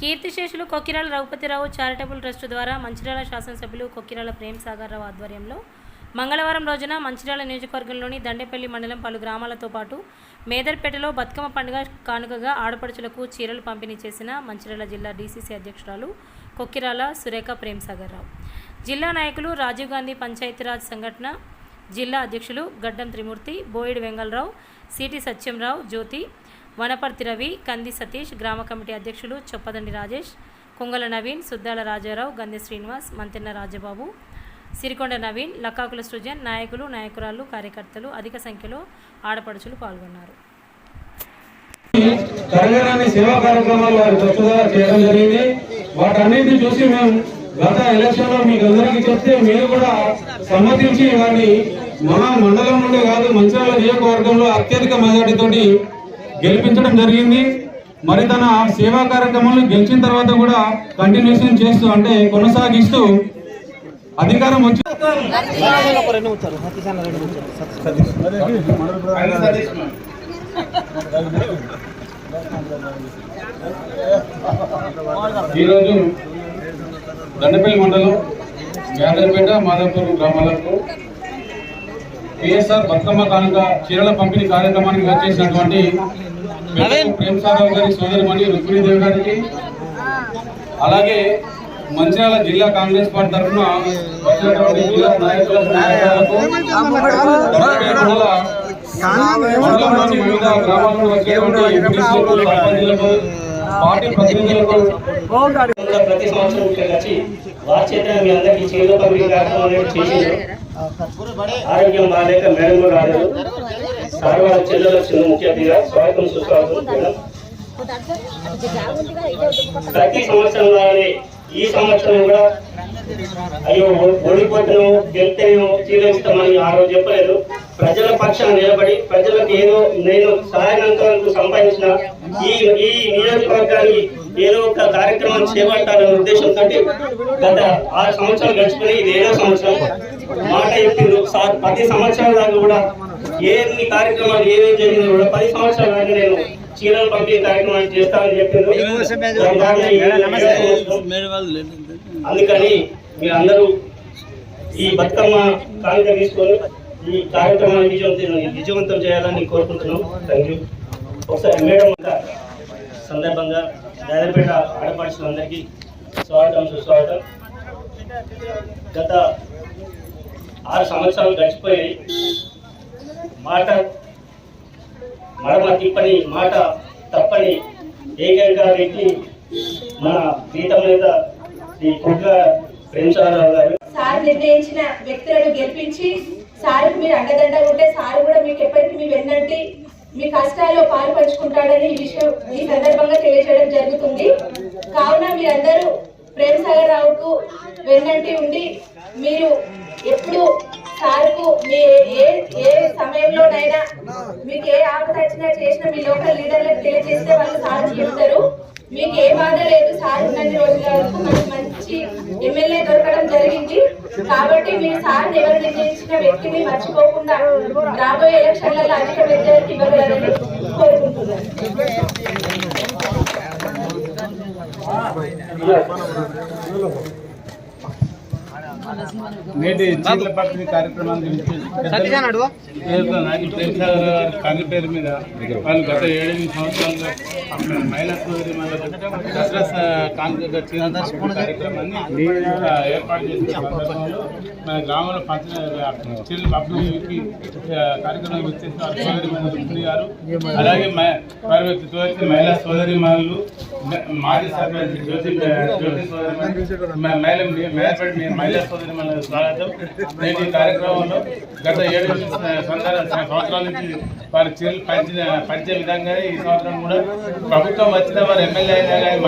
కీర్తిశేషులు Kokkirala Raghupathi Rao charitable trust ద్వారా మంచిర్యాల శాసనసభ్యులు కొక్కిరాల ప్రేమ్ సాగర్ రావు ఆధ్వర్యంలో మంగళవారం రోజున మంచిర్యాల నియోజకవర్గంలోని దండేపల్లి మండలం పలు గ్రామాలతో పాటు మేదర్పేటలో బతుకమ్మ పండుగ కానుకగా ఆడపడుచులకు చీరలు పంపిణీ చేసిన మంచిర్యాల జిల్లా డీసీసీ అధ్యక్షురాలు కొక్కిరాల సురేఖ ప్రేమ్ సాగర్ రావు. జిల్లా నాయకులు రాజీవ్ గాంధీ పంచాయతీరాజ్ సంఘటన జిల్లా అధ్యక్షులు గడ్డం త్రిమూర్తి బోయిడి వెంగళరావు సిటి సత్యంరావు జ్యోతి వనపర్తి రవి కంది సతీష్ గ్రామ కమిటీ అధ్యక్షులు చొప్పదండి రాజేష్ కొంగల నవీన్ సుద్దాల రాజారావు గంది శ్రీనివాస్ మంతెన్న రాజబాబు సిరికొండ నవీన్ లక్కాకుల సృజన్ నాయకులు నాయకురాళ్ళు కార్యకర్తలు అధిక సంఖ్యలో ఆడపడుచులు పాల్గొన్నారు. జరగరాని సేవా కార్యక్రమాలు వారి ట్రస్ట్ చేయడం జరిగింది. వాటన్నిటిని చూసి మేము గత ఎలక్షన్లో మీకు అందరికీ చెప్తే మీరు కూడా సమ్మతించి వారిని మన మండలం నుండి కాదు మంచిర్యాల నియోజకవర్గంలో అత్యధిక మెజార్టీతోటి గెలిపించడం జరిగింది. మరి తన సేవా కార్యక్రమాలను గెలిచిన తర్వాత కూడా కంటిన్యూషన్ చేస్తూ అంటే కొనసాగిస్తూ అధికారం వచ్చి ఈరోజు దండపల్లి మండలం గాదర్పేట మాధవపూర్ గ్రామాలకు పిఎస్ఆర్ బతుకమ్మ కానుక చీరల పంపిణీ కార్యక్రమానికి వచ్చేసినటువంటి పెద్దలు ప్రేమసారావు గారి సోదరిమణి రుక్మిణీదేవి గారికి అలాగే మంచిర్యాల జిల్లా కాంగ్రెస్ పార్టీ తరఫున వచ్చినటువంటి జిల్లా నాయకులకు నాయకులకు మండల మండలంలోని వివిధ గ్రామాల నుండి వచ్చేటువంటి పార్టీ ప్రతినిధులకు కూడా ప్రతి సంవత్సరం వచ్చి వారి చేత మీ అందరికీ చేలో పంపిణీ కార్యక్రమం ఆరోగ్యం బాగాలేక మేడం కూడా రాలేదు. సార్ వాళ్ళ చెల్లెలు వచ్చింది ముఖ్య అతిథిగా. స్వాగతం సుస్వాగతం మేడం. ప్రతి సంవత్సరం లాగానే ఈ సంవత్సరం కూడా అయ్యో ఓడిపోతాను గెలితేనో చీరస్తామని ఆ రోజు చెప్పలేదు. ప్రజల పక్షాన నిలబడి ప్రజలకు ఏదో నేను సహాయనంతరకు సంపాదించిన ఈ ఈ నియోజకవర్గానికి ఏదో ఒక కార్యక్రమం చేపట్టాలనే ఉద్దేశంతో గత ఆరు సంవత్సరాలు గడిచిపోయి ఇది ఏడో సంవత్సరం. మాట చెప్పిండ్రు. సార్ ప్రతి సంవత్సరం దాకా కూడా ఎన్ని కార్యక్రమాలు ఏమేమి జరిగిందో కూడా పది సంవత్సరాల దాకా నేను చీరలు పంపిణీ కార్యక్రమాలు చెప్పిండ్రు. ఏడో సంవత్సరం అందుకని మీరు అందరూ ఈ బతుకమ్మ కానుక తీసుకొని ఈ కార్యక్రమాన్ని విజయవంతం విజయవంతం చేయాలని కోరుకుంటున్నాం. థ్యాంక్ యూ ఒకసారి మేడం సందర్భంగా దాదాపేట ఆడపడుచులందరికీ స్వాగతం సుస్వాగతం. గత ఆరు సంవత్సరాలు గడిచిపోయాయి. మాట మడమ తిప్పని మాట తప్పని ఏకైక వ్యక్తి మన ప్రీతం నేత శ్రీ కుట్ల ప్రేమసారావు గారు. సార్ నిర్ణయించిన వ్యక్తులను గెలిపించి సార్కు మీరు అండదండగా ఉంటే సార్ కూడా మీకు ఎప్పటికీ మీ వెన్నంటి మీ కష్టాల్లో పాలు పంచుకుంటాడని ఈ విషయం ఈ సందర్భంగా తెలియజేయడం జరుగుతుంది. కావున మీరందరూ ప్రేమ్ సాగర్ రావుకు వెన్నంటి ఉండి మీరు ఎప్పుడు సార్కు మీ ఏ ఏ సమయంలోనైనా మీకు ఏ ఆపద వచ్చినా చేసిన మీ లోకల్ లీడర్లకు తెలియజేస్తే వాళ్ళు సార్ చెప్తారు. మీకు ఏ బాధ లేదు సార్ ఉన్నన్ని రోజుల వరకు మనకు మంచి ఎమ్మెల్యే దొరకడం జరిగింది. కాబట్టి మీరు సార్ ఎవరు నిర్ణయించిన వ్యక్తిని మర్చిపోకుండా రాబోయే ఎలక్షన్లలో అధిక మెజారిటీ నేటి చీట్ల పంపిణీ గారి కాంగ్రెస్ పేరు మీద వాళ్ళు గత ఏడెనిమిది సంవత్సరాలుగా మహిళా సోదరి దసరా స- కానుకగా చీరల కార్యక్రమాన్ని ఏర్పాటు చేసిన సందర్భంలో మన గ్రామంలో పంచిన చీరల పంపిణీకి కార్యక్రమం ఇచ్చేసిన వారి సోదరి రుక్మిణి గారు. అలాగే వారి వచ్చిన మహిళా సోదరి మనులు మాజీ సర్పంచ్ జ్యోతి జ్యోతి సోదరి మహిళ మహిళా సోదరి మన స్వాగతం. నేటి కార్యక్రమంలో గత ఏడు సంవత్సరాల నుంచి వారి చీరలు పంచిన పంచే విధంగా ఈ సంవత్సరం కూడా ప్రభుత్వం వచ్చిన వారు ఎమ్మెల్యే అయినా కానీ